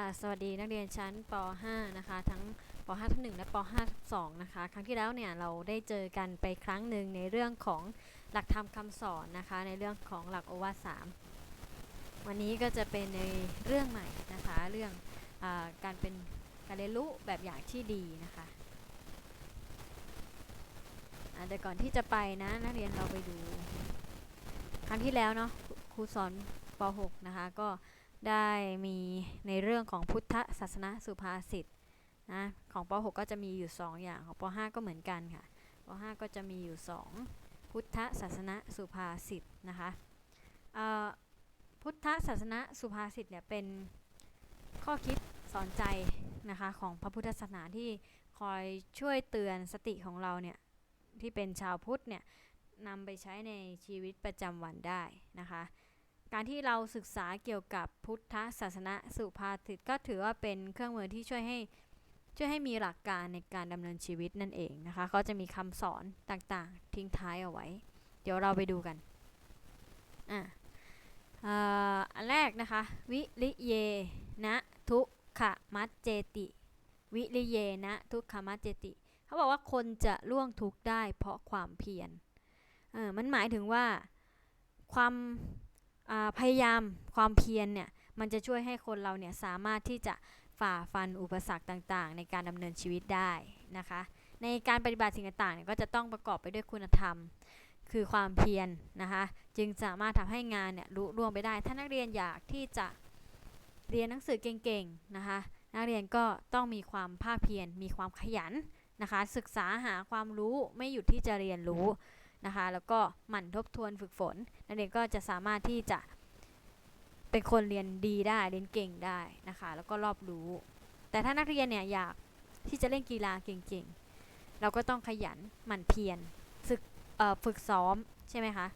ค่ะสวัสดีนักเรียนชั้นป .5 นะคะ ทั้งป .5 ทับ1และป .5 ทับ2นะคะ ครั้งที่แล้วเนี่ยเราได้เจอกันไปครั้งหนึ่งในเรื่องของหลักธรรมคำสอนนะคะ ในเรื่องของหลักโอวาท3วันนี้ก็จะเป็นในเรื่องใหม่นะคะ เรื่องอการเป็นการเรียนรู้แบบอย่างที่ดีนะคะอะเดี๋ยวก่อนที่จะไปนะนักเรียนเราไปดู ครั้งที่แล้วเนาะครูสอนป .6 นะคะก็ ได้มีในเรื่องของพุทธศาสนาสุภาษิตนะของป .6 ก็จะมีอยู่ 2 อย่างของป .5 ก็เหมือนกันค่ะป .5 ก็จะมีอยู่ 2 พุทธศาสนาสุภาษิตนะคะพุทธศาสนาสุภาษิตเนี่ยเป็นข้อคิดสอนใจนะคะของพระพุทธศาสนาที่คอยช่วยเตือนสติของเราเนี่ยที่เป็นชาวพุทธเนี่ยนำไปใช้ในชีวิตประจำวันได้นะคะ การที่เราศึกษาเกี่ยวกับพุทธศาสนาสุภาษิตก็ถือว่าเป็นเครื่องมือที่ช่วยให้ช่วยให้มีหลักการในการดำเนินชีวิตนั่นเองนะคะเขาจะมีคำสอนต่างๆ ทิ้งท้ายเอาไว้ เดี๋ยวเราไปดูกันอะอันแรกนะคะ วิริเยนะทุกขมัจเจติ วิริเยนะทุกขมัจเจติ เขาบอกว่าคนจะล่วงทุกข์ได้เพราะความเพียรเออมันหมายถึงว่าความ พยายามความเพียรเนี่ยมันจะช่วยให้คนเราเนี่ยสามารถที่จะฝ่าฟันอุปสรรคต่างๆ ในการดำเนินชีวิตได้นะคะ ในการปฏิบัติสิ่งต่างๆเนี่ยก็จะต้องประกอบไปด้วยคุณธรรม คือความเพียรนนะคะ จึงสามารถทำให้งานเนี่ยรุ่ร่วงไปได้ ถ้านักเรียนอยากที่จะเรียนหนังสือเก่งๆนะคะ นักเรียนก็ต้องมีความภาคเพียรมีความขยันนะคะ ศึกษาหาความรู้ไม่หยุดที่จะเรียนรู้ นะคะ แล้วก็หมั่นทบทวนฝึกฝน นักเรียนก็จะสามารถที่จะเป็นคนเรียนดีได้เรียนเก่งได้นะคะ แล้วก็รอบรู้ แต่ถ้านักเรียนเนี่ยอยากที่จะเล่นกีฬาเก่งๆ เราก็ต้องขยันหมั่นเพียรฝึกฝึกซ้อมใช่ไหมคะ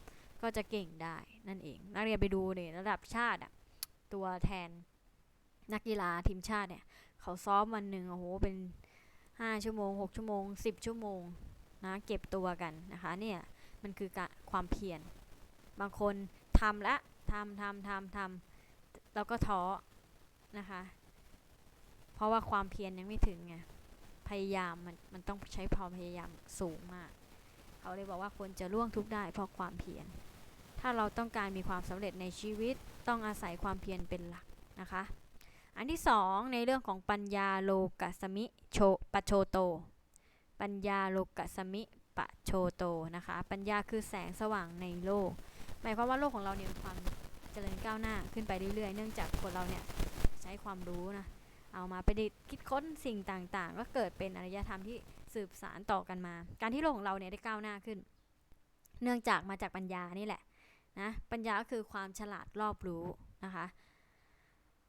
ก็จะเก่งได้นั่นเอง นักเรียนไปดูเนี่ยระดับชาติอะตัวแทนนักกีฬาทีมชาติเนี่ยเขาซ้อมวันหนึ่งโอ้โหเป็น 5 ชั่วโมง 6 ชั่วโมง 10 ชั่วโมงนะเก็บตัวกันนะคะเนี่ย มันคือการความเพียรบางคนทำละทำทำทำทำแล้วก็ท้อนะคะ เพราะว่าความเพียรยังไม่ถึงไงพยายามมันมันต้องใช้ความพยายามสูงมาก เขาเลยบอกว่าคนจะล่วงทุกได้เพราะความเพียรถ้าเราต้องการมีความสำเร็จในชีวิตต้องอาศัยความเพียรเป็นหลักนะคะ อันที่สองในเรื่องของปัญญาโลกัสมิโชปโชโต ปัญญาโลกัสมิ ปโชโตนะคะ ปัญญาคือแสงสว่างในโลก หมายความว่าโลกของเราเนี่ยมีความเจริญก้าวหน้าขึ้นไปเรื่อยๆ เนื่องจากคนเราเนี่ยใช้ความรู้นะ เอามาไปคิดค้นสิ่งต่างๆ ก็เกิดเป็นอารยธรรมที่สืบสารต่อกันมา การที่โลกของเราเนี่ยได้ก้าวหน้าขึ้น เนื่องจากมาจากปัญญานี่แหละนะ ปัญญาก็คือความฉลาดรอบรู้นะคะ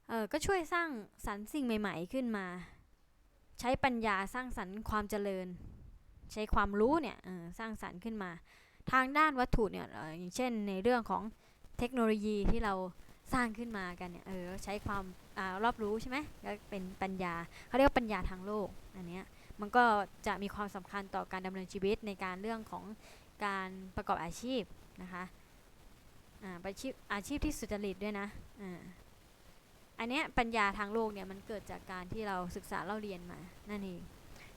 เออก็ช่วยสร้างสรรค์สิ่งใหม่ ๆ ขึ้นมา ใช้ปัญญาสร้างสรรค์ความเจริญ ใช้ความรู้เนี่ยสร้างสรรค์ขึ้นมา ทางด้านวัตถุเนี่ยอย่างเช่นในเรื่องของเทคโนโลยีที่เราสร้างขึ้นมากันเนี่ยเออใช้ความอรอบรู้ใช่ไหมก็เป็นปัญญาเขาเรียกว่าปัญญาทางโลกอันนี้มันก็จะมีความสำคัญต่อการดำเนินชีวิตในการเรื่องของการประกอบอาชีพนะคะอาชีพอาชีพที่สุจริตด้วยนะอันนี้ปัญญาทางโลกเนี่ยมันเกิดจากการที่เราศึกษาเราเรียนมานั่นเอง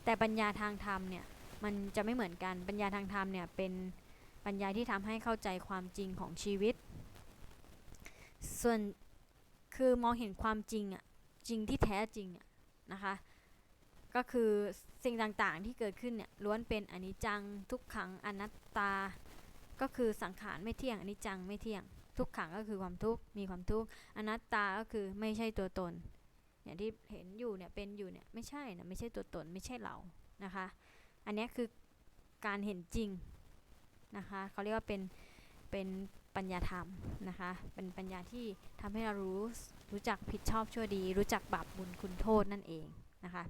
แต่ปัญญาทางธรรมเนี่ย มันจะไม่เหมือนกันปัญญาทางธรรมเนี่ยเป็นปัญญาที่ทำให้เข้าใจความจริงของชีวิต ส่วนคือมองเห็นความจริงอะจริงที่แท้จริงอะนะคะก็คือสิ่งต่างๆที่เกิดขึ้นเนี่ยล้วนเป็นอนิจจังทุกขังอนัตตา ก็คือสังขารไม่เที่ยงอนิจจังไม่เที่ยง ทุกขังก็คือความทุกข์มีความทุกข์อนัตตาก็คือไม่ใช่ตัวตนอย่างที่เห็นอยู่เนี่ยเป็นอยู่เนี่ยไม่ใช่นะไม่ใช่ตัวตนไม่ใช่เรานะคะ อันนี้คือการเห็นจริงนะคะเขาเรียกว่าเป็นเป็นปัญญาธรรมนะคะ เป็นปัญญาที่ทำให้เรารู้รู้จักผิดชอบชั่วดี รู้จักบาปบุญคุณโทษนั่นเองนะคะ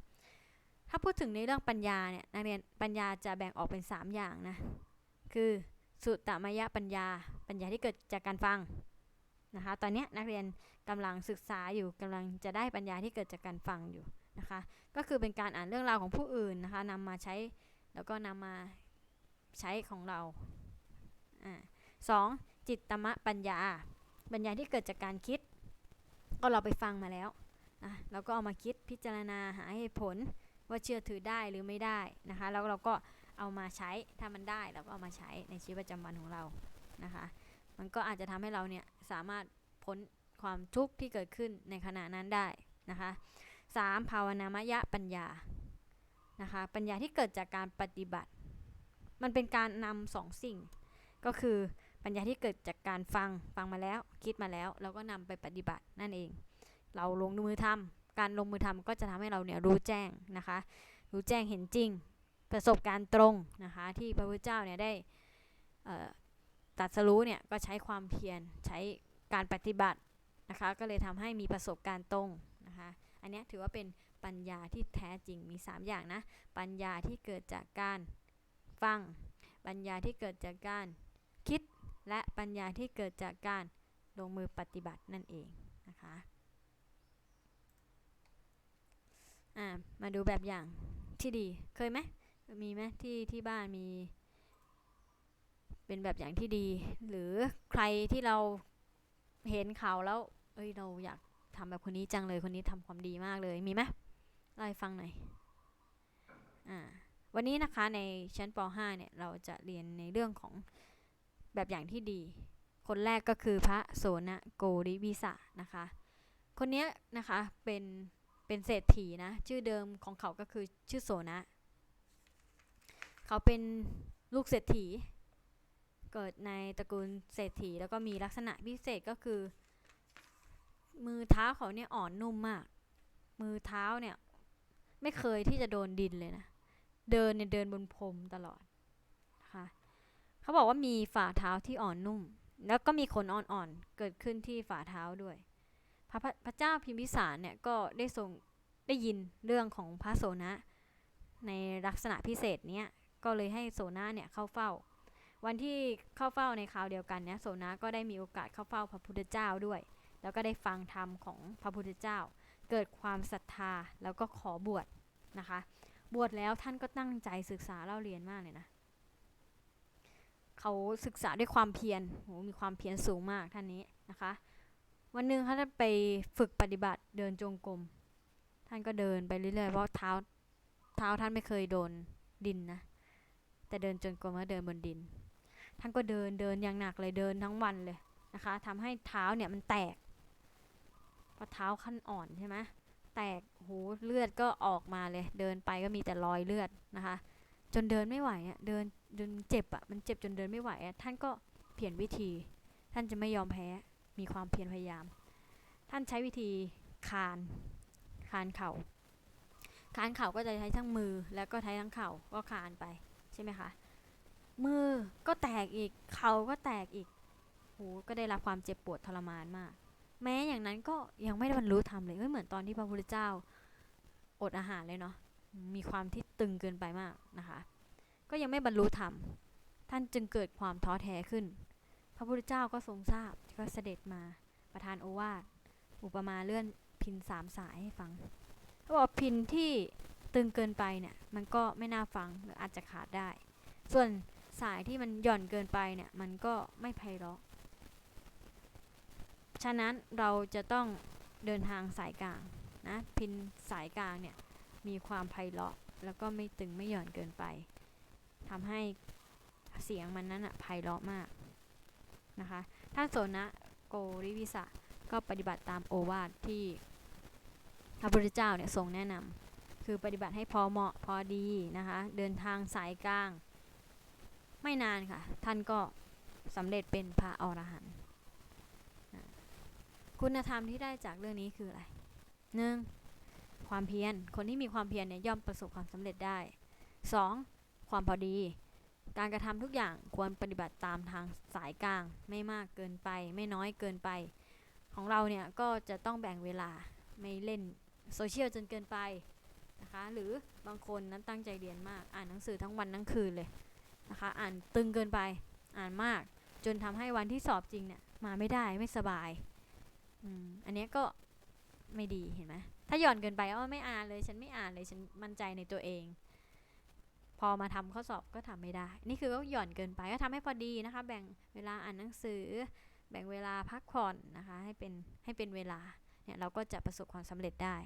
ถ้าพูดถึงในเรื่องปัญญาเนี่ยนักเรียนปัญญาจะแบ่งออกเป็น 3 อย่างนะ คือสุตตมยปัญญา ปัญญาที่เกิดจากการฟังนะคะ ตอนนี้นักเรียนกำลังศึกษาอยู่กำลังจะได้ปัญญาที่เกิดจากการฟังอยู่นะคะ ก็คือเป็นการอ่านเรื่องราวของผู้อื่นนะคะนำมาใช้ แล้วก็นำมาใช้ของเราอสองจิตตมะปัญญา ปัญญาที่เกิดจากการคิด ก็เราไปฟังมาแล้วอะเราก็เอามาคิดพิจารณาหาเหตุผลว่าเชื่อถือได้หรือไม่ได้นะคะแล้วเราก็เอามาใช้ถ้ามันได้เราก็เอามาใช้ในชีวิตประจำวันของเรานะคะมันก็อาจจะทำให้เราเนี่ยสามารถพ้นความทุกข์ที่เกิดขึ้นในขณะนั้นได้นะคะสามภาวนามยะปัญญา นะคะปัญญาที่เกิดจากการปฏิบัติ มันเป็นการนำสองสิ่ง ก็คือปัญญาที่เกิดจากการฟังฟังมาแล้ว คิดมาแล้วเราก็นำไปปฏิบัตินั่นเอง เราลงมือทำการลงมือทำก็จะทำให้เราเนี่ยรู้แจ้งนะคะ รู้แจ้งเห็นจริง ประสบการณ์ตรงนะคะที่พระพุทธเจ้าเนี่ยได้ตัดสรู้เนี่ยก็ใช้ความเพียรใช้การปฏิบัตินะคะ ก็เลยทำให้มีประสบการณ์ตรงนะคะ อันนี้ถือว่าเป็น ปัญญาที่แท้จริงมี 3 อย่างนะ ปัญญาที่เกิดจากการฟัง ปัญญาที่เกิดจากการคิด และปัญญาที่เกิดจากการลงมือปฏิบัตินั่นเองนะคะอ่ามาดูแบบอย่างที่ดีเคยไหมมีไหมที่ที่บ้านมี เป็นแบบอย่างที่ดี หรือใครที่เราเห็นเขาแล้ว เอ้ยเราอยากทำแบบคนนี้จังเลยคนนี้ทำความดีมากเลยมีไหม เล่าให้ฟังหน่อยอ่าวันนี้นะคะในชั้นป .5 เนี่ยเราจะเรียนในเรื่องของแบบอย่างที่ดี คนแรกก็คือพระโสนโกริวิสะนะคะ คนเนี้ยนะคะเป็นเป็นเศรษฐีนะ ชื่อเดิมของเขาก็คือชื่อโสนะ เขาเป็นลูกเศรษฐี เกิดในตระกูลเศรษฐีแล้วก็มีลักษณะพิเศษก็คือ มือเท้าเขาเนี่ยอ่อนนุ่มมาก มือเท้าเนี่ย ไม่เคยที่จะโดนดินเลยนะ เดินเนี่ยเดินบนพรมตลอดนะคะเขาบอกว่ามีฝ่าเท้าที่อ่อนนุ่ม แล้วก็มีขนอ่อนๆเกิดขึ้นที่ฝ่าเท้าด้วยพระพพระเจ้าพิมพิสารเนี่ยก็ได้ทรงได้ยินเรื่องของพระโสนะ ในลักษณะพิเศษเนี้ยก็เลยให้โสนะเนี่ยเข้าเฝ้า วันที่เข้าเฝ้าในคราวเดียวกันเนี่ยโสนะก็ได้มีโอกาสเข้าเฝ้าพระพุทธเจ้าด้วย แล้วก็ได้ฟังธรรมของพระพุทธเจ้า เกิดความศรัทธาแล้วก็ขอบวชนะคะ บวชแล้วท่านก็ตั้งใจศึกษาเล่าเรียนมากเลยนะเขาศึกษาด้วยความเพียรโหมีความเพียรสูงมากท่านนี้นะคะ วันหนึ่งเขาจะไปฝึกปฏิบัติเดินจงกรมท่านก็เดินไปเรื่อยๆเพราะเท้าเท้าท่านไม่เคยโดนดินนะ แต่เดินจงกรมก็เดินบนดิน ท่านก็เดินเดินอย่างหนักเลยเดินทั้งวันเลยนะคะทำให้เท้าเนี่ยมันแตก เพราะเท้าขั้นอ่อนใช่ไหมแตกโหเลือดก็ออกมาเลย เดินไปก็มีแต่รอยเลือดนะคะ จนเดินไม่ไหวอะเดินจนเจ็บอะมันเจ็บจนเดินไม่ไหวอะท่านก็เปลี่ยนวิธี ท่านจะไม่ยอมแพ้มีความเพียรพยายาม ท่านใช้วิธีคานคานเข่าคานเข่าก็จะใช้ทั้งมือแล้วก็ใช้ทั้งเข่าก็คานไปใช่ไหมคะมือก็แตกอีกเข่าก็แตกอีกโหก็ได้รับความเจ็บปวดทรมานมาก แม้อย่างนั้นก็ยังไม่ได้บรรลุธรรมเลยไม่เหมือนตอนที่พระพุทธเจ้าอดอาหารเลยเนาะมีความที่ตึงเกินไปมากนะคะ ก็ยังไม่บรรลุธรรมท่านจึงเกิดความท้อแท้ขึ้น พระพุทธเจ้าก็ทรงทราบก็เสด็จมาประทานโอวาทอุปมาเลื่อนพินสามสายให้ฟังเขาบอกพินที่ตึงเกินไปเนี่ยมันก็ไม่น่าฟังหรืออาจจะขาดได้ ส่วนสายที่มันหย่อนเกินไปเนี่ยมันก็ไม่ไพเราะ ฉะนั้นเราจะต้องเดินทางสายกลางนะพินสายกลางเนี่ยมีความไพเราะแล้วก็ไม่ตึงไม่หย่อนเกินไปทำให้เสียงมันนั้นอะไพเราะมากนะคะท่านโสนะโกริวิสะก็ปฏิบัติตามโอวาทที่พระพุทธเจ้าเนี่ยทรงแนะนำคือปฏิบัติให้พอเหมาะพอดีนะคะเดินทางสายกลาง ไม่นานค่ะ ท่านก็สำเร็จเป็นพระอรหันต์ คุณธรรมที่ได้จากเรื่องนี้คืออะไรหนึ่งความเพียร คนที่มีความเพียรเนี่ยย่อมประสบความสำเร็จได้ 2. ความพอดี การกระทำทุกอย่างควรปฏิบัติตามทางสายกลาง ไม่มากเกินไป ไม่น้อยเกินไป ของเราเนี่ยก็จะต้องแบ่งเวลาไม่เล่นโซเชียลจนเกินไปนะคะ หรือบางคนนั้นตั้งใจเรียนมาก อ่านหนังสือทั้งวันทั้งคืนเลยนะคะ อ่านตึงเกินไป อ่านมาก จนทำให้วันที่สอบจริงเนี่ยมาไม่ได้ไม่สบาย อืมอันนี้ก็ไม่ดีเห็นไหมถ้าหย่อนเกินไปว่าไม่อ่านเลย ฉันไม่อ่านเลยฉันมั่นใจในตัวเอง พอมาทำข้อสอบก็ทำไม่ได้ นี่คือก็หย่อนเกินไปก็ทำให้พอดีนะคะ แบ่งเวลาอ่านหนังสือ แบ่งเวลาพักผ่อนนะคะ ให้เป็นให้เป็นเวลาเนี่ยเราก็จะประสบความสำเร็จได้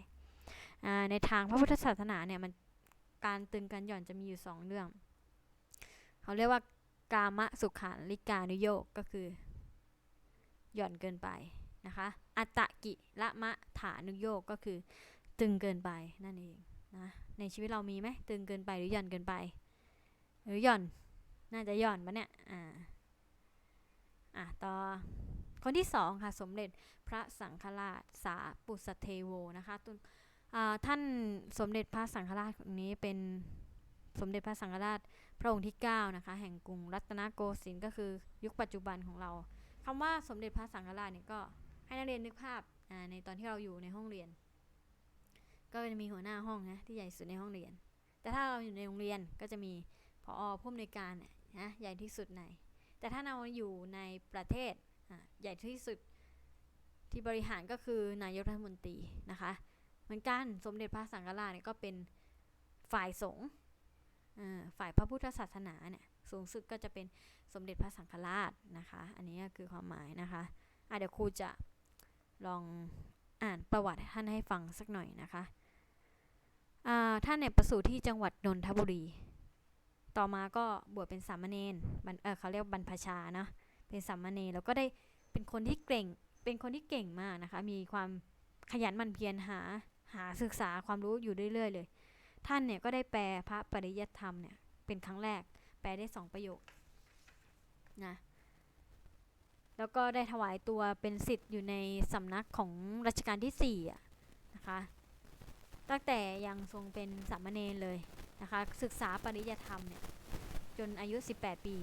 ในทางพระพุทธศาสนาเนี่ยมันการตึงการหย่อนจะมีอยู่สองเรื่อง เขาเรียกว่ากามสุขาริกานุโยกก็คือ หย่อนเกินไปนะคะ อัตตกิละมะฐานุโยกก็คือ ตึงเกินไปนั่นเองนะในชีวิตเรามีไหมตึงเกินไปหรือหย่อนเกินไป หรือหย่อนน่าจะหย่อนปะเนี่ยอ่าอะต่อคนที่สองค่ะสมเด็จพระสังฆราชสาปุสเทโวนะคะตุอ่าท่านสมเด็จพระสังฆราชคนนี้เป็นสมเด็จพระสังฆราชพระองค์ที่9นะคะแห่งกรุงรัตนโกสินทร์ก็คือยุคปัจจุบันของเราคำว่าสมเด็จพระสังฆราชเนี่ยก็ ให้นักเรียนนึกภาพาในตอนที่เราอยู่ในห้องเรียน ก็จะมีหัวหน้าห้องนะที่ใหญ่สุดในห้องเรียน แต่ถ้าเราอยู่ในโรงเรียนก็จะมีพอผู้อำนวยการนะใหญ่ที่สุดใน แต่ถ้าเราอยู่ในประเทศใหญ่ที่สุดที่บริหารก็คือนายกรัฐมนตรีนะคะเหมือนกันสมเด็จพระสังฆราชเนี่ยก็เป็นฝ่ายสงฆ์ฝ่ายพระพุทธศาสนาเนี่ยสูงสุดก็จะเป็นสมเด็จพระสังฆราชนะคะ อันนี้ก็คือความหมายนะคะะเดี๋ยวครูจะ ลองอ่านประวัติท่านให้ฟังสักหน่อยนะคะท่านเนี่ยประสูติที่จังหวัดนนทบุรี ต่อมาก็บวชเป็นสามเณรเเขาเรียกบรรพชาเนาะเป็นสามเณรแล้วก็ได้เป็นคนที่เก่ง เป็นคนที่เก่งมากนะคะ มีความขยันหมั่นเพียรหา หาศึกษาความรู้อยู่เรื่อยๆเลย ท่านเนี่ยก็ได้แปลพระปริยัติธรรมเนี่ยเป็นครั้งแรก แปลได้สองประโยคนะ แล้วก็ได้ถวายตัวเป็นสิทธิ์อยู่ในสำนักของรัชกาลที่สี่นะคะตั้งแต่ยังทรงเป็นสามเณรเลยนะคะศึกษาปริยัติธรรมเนี่ยจนอายุ 18 ปี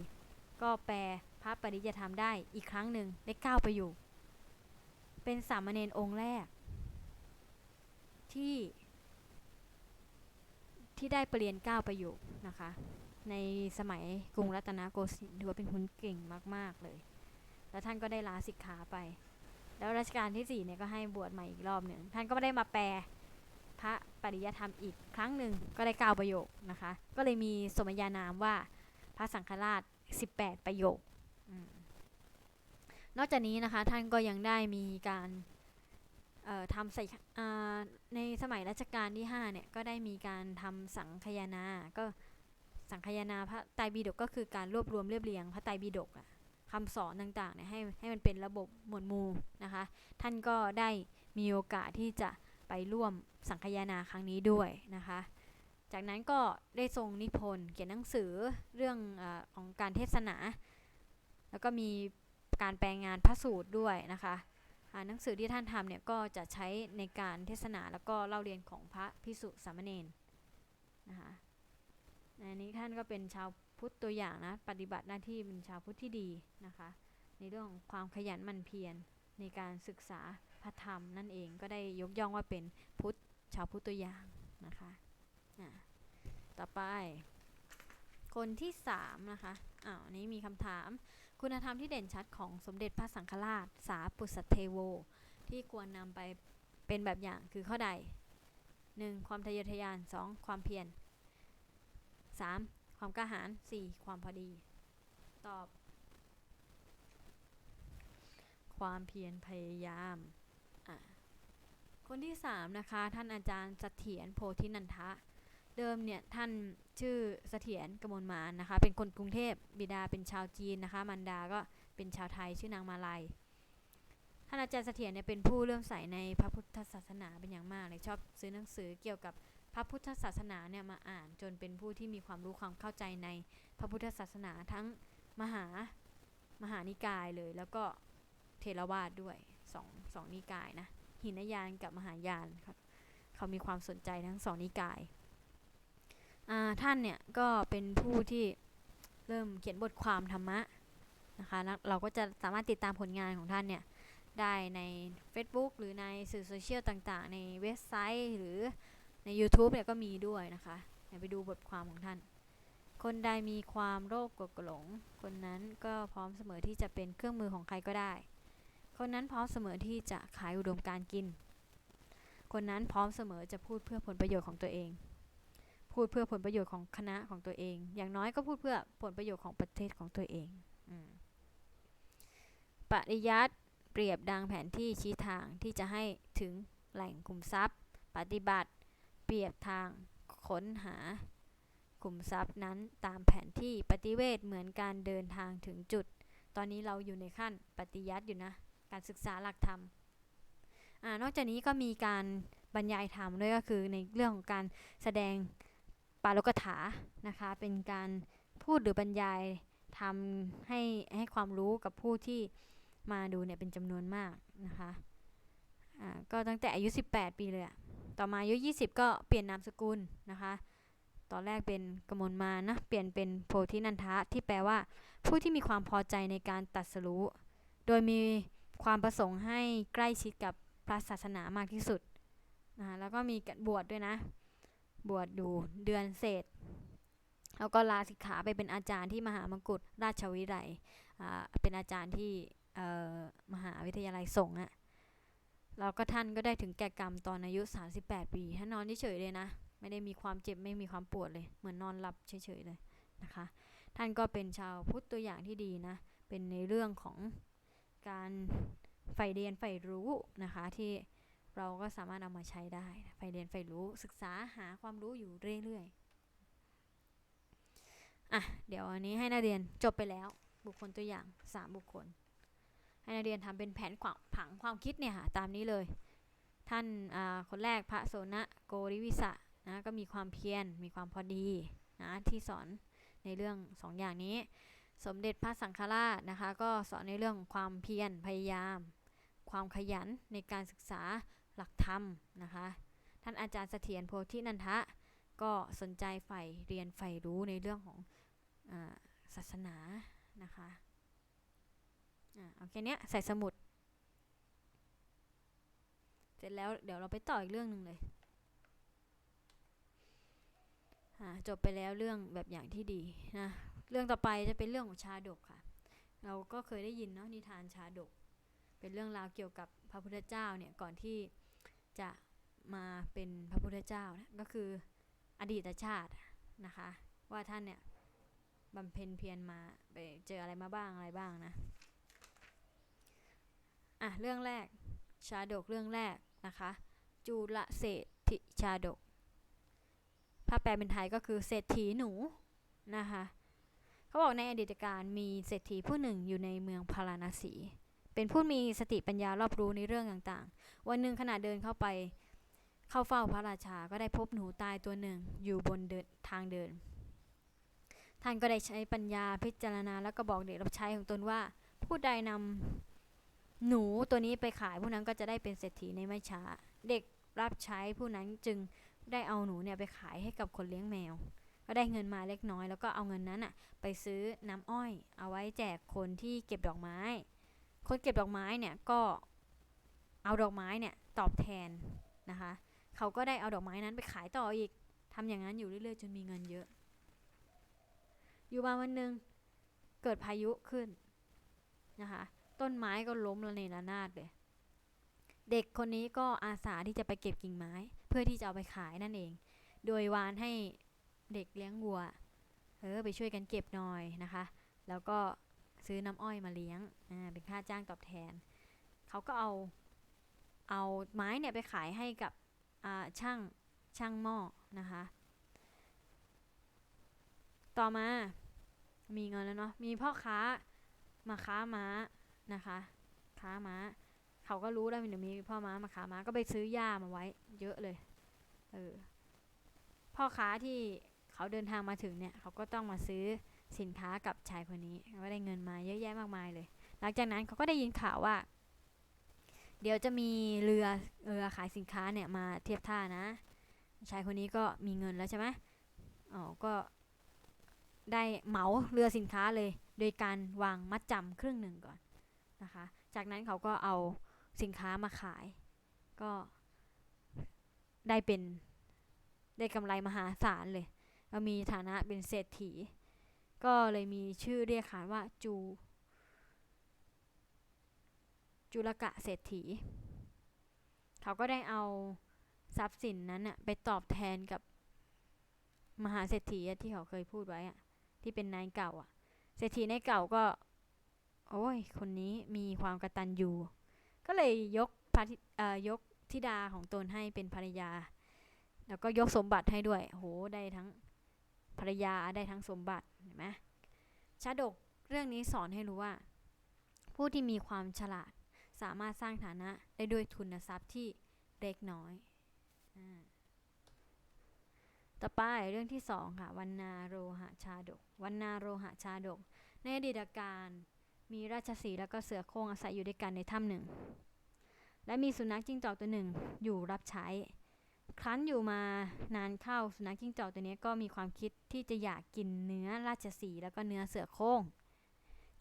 ก็แปลพระปริยัติธรรมได้อีกครั้งหนึ่งได้ก้าประโยคเป็นสามเณรองค์แรก ที่ ที่ได้ปรริญญาเก้าประโยคนะคะในสมัยกรุงรัตนโกสินทร์ถือว่าเป็นคนเก่งมาก ๆ เลย แล้วท่านก็ได้ลาสิกขาไป แล้วรัชกาลที่สี่เนี่ยก็ให้บวชใหม่อีกรอบหนึ่ง ท่านก็ไม่ได้มาแปลพระปริยธรรมอีกครั้งหนึ่งก็ได้เก้าประโยคนะคะ ก็เลยมีสมญานามว่าพระสังฆราช 18 ประโยค นอกจากนี้นะคะท่านก็ยังได้มีการทำใส่ในสมัยรัชกาลที่ 5 เนี่ย ก็ได้มีการทำสังคายนา ก็สังคายนาพระไตรปิฎกก็คือการรวบรวมเรียบเรียงพระไตรปิฎกอะ คำสอนต่างๆเนี่ยให้ให้มันเป็นระบบหมวดหมู่นะคะ ท่านก็ได้มีโอกาสที่จะไปร่วมสังคายนาครั้งนี้ด้วยนะคะ จากนั้นก็ได้ทรงนิพนธ์เขียนหนังสือเรื่องอของการเทศนา แล้วก็มีการแปลงานพระสูตรด้วยนะคะหนังสือที่ท่านทำเนี่ยก็จะใช้ในการเทศนาแล้วก็เล่าเรียนของพระพิสุสามเณรนะคะอันนี้ท่านก็เป็นชาวพุทธตัวอย่างนะปฏิบัติหน้าที่เป็นชาวพุทธที่ดีนะคะ ในเรื่องของความขยันหมั่นเพียรในการศึกษาพระธรรมนั่นเองก็ได้ยกย่องว่าเป็นพุทธชาวพุทธตัวอย่างนะคะอะต่อไป คนที่สามนะคะอ้าวนนี้มีคำถาม คุณธรรมที่เด่นชัดของสมเด็จพระสังฆราช สาปุสเทโว ที่ควรนำไปเป็นแบบอย่างคือข้อใด 1. ความทะเยอทะยาน 2. ความเพียร 3. ความกล้าหาญ 4. ความพอดี ตอบ ความเพียรพยายามอะคนที่สามนะคะ ท่านอาจารย์เสถียรโพธินันทะ เดิมเนี่ย ท่านชื่อเสถียรกมลมานนะคะ เป็นคนกรุงเทพบิดาเป็นชาวจีนนะคะ มันดาก็เป็นชาวไทยชื่อนางมาลัยท่านอาจารย์เสถียรเนี่ยเป็นผู้เลื่อมใสในพระพุทธศาสนาเป็นอย่างมากเลยชอบซื้อหนังสือเกี่ยวกับ พระพุทธศาสนาเนี่ยมาอ่านจนเป็นผู้ที่มีความรู้ความเข้าใจในพระพุทธศาสนาทั้งมหามหานิกายเลย แล้วก็เทรวาสด้วยสองสองนิกายนะหินยานกับมหายานครับเขามีความสนใจทั้งสองนิกายท่านเนี่ยก็เป็นผู้ที่เริ่มเขียนบทความธรรมะนะคะเราก็จะสามารถติดตามผลงานของท่านเนี่ยได้ใน Facebook หรือในสื่อโซเชียลต่างๆ ในเว็บไซต์หรือ ใน YouTube เนี่ยก็มีด้วยนะคะไปดูบทความของท่าน คนใดมีความโรคกดหลง คนนั้นก็พร้อมเสมอที่จะเป็นเครื่องมือของใครก็ได้ คนนั้นพร้อมเสมอที่จะขายอุดมการกิน คนนั้นพร้อมเสมอจะพูดเพื่อผลประโยชน์ของตัวเอง พูดเพื่อผลประโยชน์ของคณะของตัวเอง อย่างน้อยก็พูดเพื่อผลประโยชน์ของประเทศของตัวเองอปริยัติเปรียบดังแผนที่ชี้ทางที่จะให้ถึงแหล่งขุมทรัพย์ ปฏิบัติ เปรียบทางค้นหาขุมทรัพย์นั้นตามแผนที่ปฏิเวทเหมือนการเดินทางถึงจุด ตอนนี้เราอยู่ในขั้นปฏิยัติอยู่นะ การศึกษาหลักธรรมอนอกจากนี้ก็มีการบรรยายธรรมด้วยก็คือในเรื่องของการแสดงปาลกถานะคะ เป็นการพูดหรือบรรยายทำให้ให้ความรู้กับผู้ที่มาดูเนี่ยเป็นจำนวนมากนะคะ อ่า ก็ตั้งแต่อายุ 18 ปีเลยอะ ต่อมาอายุ 20 ก็เปลี่ยนนามสกุลนะคะ ตอนแรกเป็นกมลมานะ เปลี่ยนเป็นโพธินันทะที่แปลว่า ผู้ที่มีความพอใจในการตัดสรู้ โดยมีความประสงค์ให้ใกล้ชิดกับพระศาสนามากที่สุดนะคะแล้วก็มีการบวชดด้วยนะ บวชอยู่เดือนเศษ แล้วก็ลาสิกขาไปเป็นอาจารย์ที่มหามกุฏราชวิไลอ่าเป็นอาจารย์ที่เอ่อมหาวิทยาลัยสงฆ์อะ แล้วก็ท่านก็ได้ถึงแก่กรรมตอนอายุ 38 ปีท่านนอนเฉยๆเลยนะ ไม่ได้มีความเจ็บไม่มีความปวดเลย เหมือนนอนหลับเฉยๆเลยนะคะ ท่านก็เป็นชาวพุทธตัวอย่างที่ดีนะ เป็นในเรื่องของการใฝ่เรียนใฝ่รู้นะคะที่เราก็สามารถเอามาใช้ได้ใฝ่เรียนใฝ่รู้ศึกษาหาความรู้อยู่เรื่อยๆ อะ เดี๋ยวอันนี้ให้นักเรียนจบไปแล้ว บุคคลตัวอย่าง 3 บุคคล ให้นักเรียนทำเป็นแผนความผังความคิดเนี่ยค่ะตามนี้เลย ท่านาคนแรกพระโสนะโกริวิสะนะก็มีความเพียรมีความพอดีนะที่สอนในเรื่องสองอย่างนี้ สมเด็จพระสังฆราชนะคะก็สอนในเรื่องความเพียรพยายาม ความขยันในการศึกษาหลักธรรมนะคะท่านอาจารย์เสถียรโพธินันทะก็สนใจใฝ่เรียนใฝ่รู้ในเรื่องของศาสนานะคะ อ่าเอาแค่เนี้ยใส่สมุด เสร็จแล้วเดี๋ยวเราไปต่ออีกเรื่องหนึ่งเลยอ่าจบไปแล้วเรื่องแบบอย่างที่ดีนะเรื่องต่อไปจะเป็นเรื่องของชาดกค่ะ เราก็เคยได้ยินเนาะนิทานชาดก เป็นเรื่องราวเกี่ยวกับพระพุทธเจ้าเนี่ยก่อนที่จะมาเป็นพระพุทธเจ้านะก็คืออดีตชาตินะคะ ว่าท่านเนี่ยบำเพ็ญเพียรมาไปเจออะไรมาบ้างอะไรบ้างนะ อะเรื่องแรกชาดกเรื่องแรกนะคะจูลเศรษฐิชาดกถ้าแปลเป็นไทยก็คือเศรษฐีหนูนะคะเขาบอกในอดีตการมีเศรษฐีผู้หนึ่งอยู่ในเมืองพาราณสี เป็นผู้มีสติปัญญารอบรู้ในเรื่องต่างๆ วันหนึ่งขณะเดินเข้าไปเข้าเฝ้าพระราชาก็ได้พบหนูตายตัวหนึ่งอยู่บนเดินทางเดิน ท่านก็ได้ใช้ปัญญาพิจารณาแล้วก็บอกเด็กรับใช้ของตนว่า ผู้ใดนำ หนูตัวนี้ไปขายผู้นั้นก็จะได้เป็นเศรษฐีในไม่ช้า เด็กรับใช้ผู้นั้นจึงได้เอาหนูเนี่ยไปขายให้กับคนเลี้ยงแมว ก็ได้เงินมาเล็กน้อย แล้วก็เอาเงินนั้นอะไปซื้อน้ำอ้อย เอาไว้แจกคนที่เก็บดอกไม้ คนเก็บดอกไม้เนี่ยก็เอาดอกไม้เนี่ยตอบแทนนะคะ เขาก็ได้เอาดอกไม้นั้นไปขายต่ออีกทำอย่างนั้นอยู่เรื่อยๆจนมีเงินเยอะ อยู่มาวันหนึ่งเกิดพายุขึ้นนะคะ ต้นไม้ก็ล้มระเนระนาดเลย เด็กคนนี้ก็อาสาที่จะไปเก็บกิ่งไม้ เพื่อที่จะเอาไปขายนั่นเอง โดยวานให้เด็กเลี้ยงวัว เออไปช่วยกันเก็บหน่อยนะคะ แล้วก็ซื้อน้ำอ้อยมาเลี้ยง อ่า เป็นค่าจ้างตอบแทน เขาก็เอา เอาไม้เนี่ยไปขายให้กับ อ่า ช่าง ช่างหม้อนะคะ ต่อมา มีเงินแล้วเนาะ มีพ่อค้า มาค้าม้า นะคะ ค้าม้า เขาก็รู้แล้วมันมีพ่อม้ามาค้าม้าก็ไปซื้อหญ้ามาไว้ เยอะเลย เออ พ่อค้าที่เขาเดินทางมาถึงเนี่ย เขาก็ต้องมาซื้อสินค้ากับชายคนนี้ก็ได้เงินมาเยอะแยะมากมายเลย หลังจากนั้นเขาก็ได้ยินข่าวว่า เดี๋ยวจะมีเรือเรือขายสินค้าเนี่ยมาเทียบท่านะ ชายคนนี้ก็มีเงินแล้วใช่ไหมอ๋อ ก็ได้เหมาเรือสินค้าเลย โดยการวางมัดจำครึ่งหนึ่งก่อน นะคะ จากนั้นเขาก็เอาสินค้ามาขาย ก็ได้เป็นได้กำไรมหาศาลเลยก็มีฐานะเป็นเศรษฐี ก็เลยมีชื่อเรียกขานว่าจู จุลกะเศรษฐี เขาก็ได้เอาทรัพย์สินนั้นน่ะไปตอบแทนกับมหาเศรษฐีที่เขาเคยพูดไว้อะที่เป็นนายเก่าอะเศรษฐีนายเก่าก็ โอ้ย คนนี้มีความกระตัญญูก็เลยยกพระทิเอ่อยกธิดาของตนให้เป็นภรรยา แล้วก็ยกสมบัติให้ด้วย โห ได้ทั้งภรรยาได้ทั้งสมบัติเห็นไหมชาดกเรื่องนี้สอนให้รู้ว่า ผู้ที่มีความฉลาดสามารถสร้างฐานะได้ด้วยทุนทรัพย์ที่เล็กน้อยอต่อไปเรื่องที่สองค่ะวันนาโรหะชาดกวันนาโรหะชาดก ในอดีตการ มีราชสีแล้วก็เสือโคร่งอาศัยอยู่ด้วยกันในถ้ำหนึ่ง และมีสุนัขจิ้งจอกตัวหนึ่งอยู่รับใช้ ครั้นอยู่มานานเข้าสุนัขจิ้งจอกตัวนี้ก็มีความคิดที่จะอยากกินเนื้อราชสีแล้วก็เนื้อเสือโคร่ง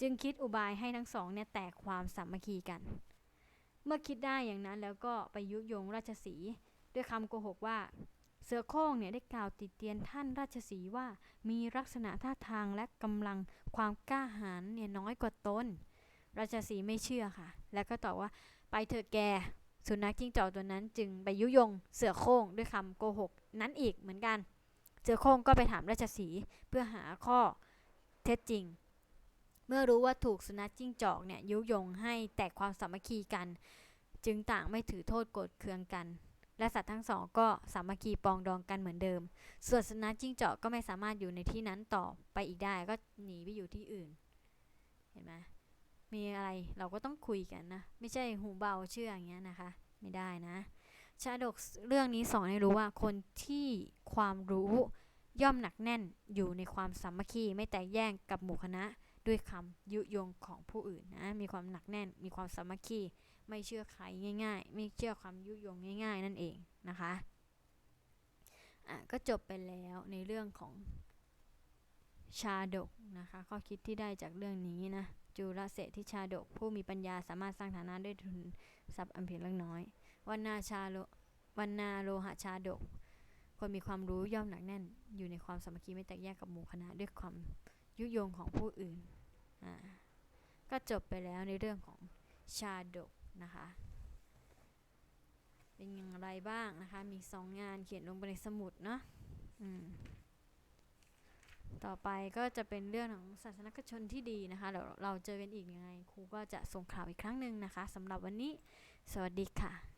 จึงคิดอุบายให้ทั้งสองเนี่ยแตกความสามัคคีกัน เมื่อคิดได้อย่างนั้นแล้วก็ไปยุยงราชสีด้วยคำโกหกว่า เสือโคร่งเนี่ยได้กล่าวติดเตียนท่านราชสีว่ามีลักษณะท่าทางและกำลังความกล้าหาญเนี่ยน้อยกว่าตนราชสีไม่เชื่อค่ะ แล้วก็ตอบว่าไปเถอะแก สุนัขจิ้งจอกตัวนั้นจึงไปยุยงเสือโคร่งด้วยคำโกหกนั้นอีกเหมือนกัน เสือโคร่งก็ไปถามราชสีเพื่อหาข้อเท็จจริง เมื่อรู้ว่าถูกสุนัขจิ้งจอกเนี่ยยุยงให้แตกความสามัคคีกัน จึงต่างไม่ถือโทษโกรธเคืองกัน และสัตว์ทั้งสองก็สามัคคีปองดองกันเหมือนเดิม ส่วนสุนัขจิ้งจอกก็ไม่สามารถอยู่ในที่นั้นต่อไปอีกได้ก็หนีไปอยู่ที่อื่น เห็นไหมมีอะไรเราก็ต้องคุยกันนะ ไม่ใช่หูเบาเชื่ออย่างเงี้ยนะคะ ไม่ได้นะชาดกเรื่องนี้สอนให้รู้ว่าคนที่ความรู้ย่อมหนักแน่นอยู่ในความสามัคคีไม่แตกแยกกับหมู่คณะ ด้วยคำยุยงของผู้อื่นนะมีความหนักแน่นมีความสามัคคี ไม่เชื่อใครง่าย ๆ ไม่เชื่อความยุยงง่าย ๆ นั่นเองนะคะอะก็จบไปแล้วในเรื่องของชาดกนะคะข้อคิดที่ได้จากเรื่องนี้นะจุลเศรษฐิชาดก ผู้มีปัญญาสามารถสร้างฐานะด้วยทุนทรัพย์อันเพียงเล็กน้อยวันนาชาโลวันนาโลหะชาดก คนมีความรู้ย่อมหนักแน่น อยู่ในความสามัคคีไม่แตกแยกกับหมู่คณะด้วยความยุยงของผู้อื่นอ่าก็จบไปแล้วในเรื่องของชาดก นะคะ เป็นอย่างไรบ้างนะคะ มีสองงานเขียนลงไปในสมุดเนาะต่อไปก็จะเป็นเรื่องของศาสนคชนที่ดีนะคะเดี๋ยวเราเจอกันอีกยังไงครูก็จะส่งข่าวอีกครั้งหนึ่งนะคะสำหรับวันนี้ สวัสดีค่ะ